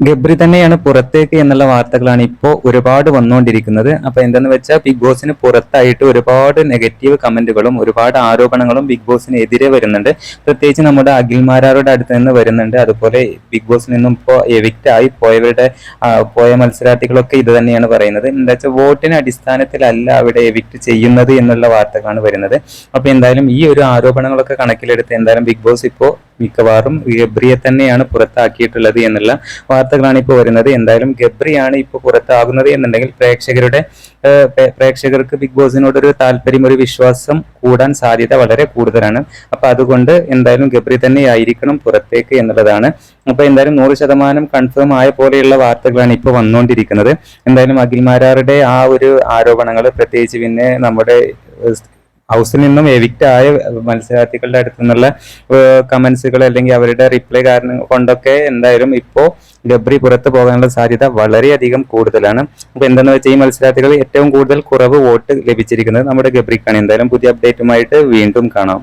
ഗബ്രി തന്നെയാണ് പുറത്തേക്ക് എന്നുള്ള വാർത്തകളാണ് ഇപ്പോൾ ഒരുപാട് വന്നുകൊണ്ടിരിക്കുന്നത്. അപ്പൊ എന്താന്ന് വെച്ചാൽ ബിഗ് ബോസിന് പുറത്തായിട്ട് ഒരുപാട് നെഗറ്റീവ് കമന്റുകളും ഒരുപാട് ആരോപണങ്ങളും ബിഗ് ബോസിന് എതിരെ വരുന്നുണ്ട്. പ്രത്യേകിച്ച് നമ്മുടെ അഖിൽമാരാരുടെ അടുത്ത് നിന്ന് വരുന്നുണ്ട്. അതുപോലെ ബിഗ് ബോസിൽ നിന്നും ഇപ്പോൾ എവിക്റ്റ് ആയി പോയവരുടെ പോയ മത്സരാർത്ഥികളൊക്കെ ഇത് തന്നെയാണ് പറയുന്നത്. എന്താ വെച്ചാൽ വോട്ടിന് അടിസ്ഥാനത്തിലല്ല അവിടെ എവിക്റ്റ് ചെയ്യുന്നത് എന്നുള്ള വാർത്തകളാണ് വരുന്നത്. അപ്പൊ എന്തായാലും ഈ ഒരു ആരോപണങ്ങളൊക്കെ കണക്കിലെടുത്ത് എന്തായാലും ബിഗ് ബോസ് ഇപ്പോൾ മിക്കവാറും ഗബ്രിയെ തന്നെയാണ് പുറത്താക്കിയിട്ടുള്ളത് എന്നുള്ള വാർത്തകളാണ് ഇപ്പോൾ വരുന്നത്. എന്തായാലും ഗബ്രിയാണ് ഇപ്പോൾ പുറത്താകുന്നത് എന്നുണ്ടെങ്കിൽ പ്രേക്ഷകരുടെ പ്രേക്ഷകർക്ക് ബിഗ് ബോസിനോട് ഒരു താല്പര്യം ഒരു വിശ്വാസം കൂടാൻ സാധ്യത വളരെ കൂടുതലാണ്. അപ്പൊ അതുകൊണ്ട് എന്തായാലും ഗബ്രി തന്നെ ആയിരിക്കണം പുറത്തേക്ക് എന്നുള്ളതാണ്. അപ്പൊ എന്തായാലും നൂറ് ശതമാനം കൺഫേം ആയ പോലെയുള്ള വാർത്തകളാണ് ഇപ്പോൾ വന്നുകൊണ്ടിരിക്കുന്നത്. എന്തായാലും അഖിൽമാരാറുടെ ആ ഒരു ആരോപണങ്ങൾ പ്രത്യേകിച്ച് പിന്നെ നമ്മുടെ ഹൗസിൽ നിന്നും എവിക്റ്റ് ആയ മത്സരാർത്ഥികളുടെ അടുത്തു നിന്നുള്ള കമന്റ്സുകൾ അല്ലെങ്കിൽ അവരുടെ റിപ്ലൈ കാരണം കൊണ്ടൊക്കെ എന്തായാലും ഇപ്പോൾ ഗബ്രി പുറത്തു പോകാനുള്ള സാധ്യത വളരെയധികം കൂടുതലാണ്. അപ്പോൾ എന്താണെന്ന് വെച്ചാൽ ഈ മത്സരാർത്ഥികൾ ഏറ്റവും കൂടുതൽ കുറവ് വോട്ട് ലഭിച്ചിരിക്കുന്നത് നമ്മുടെ ഗബ്രിക്കാണ്. എന്തായാലും പുതിയ അപ്ഡേറ്റുമായിട്ട് വീണ്ടും കാണാം.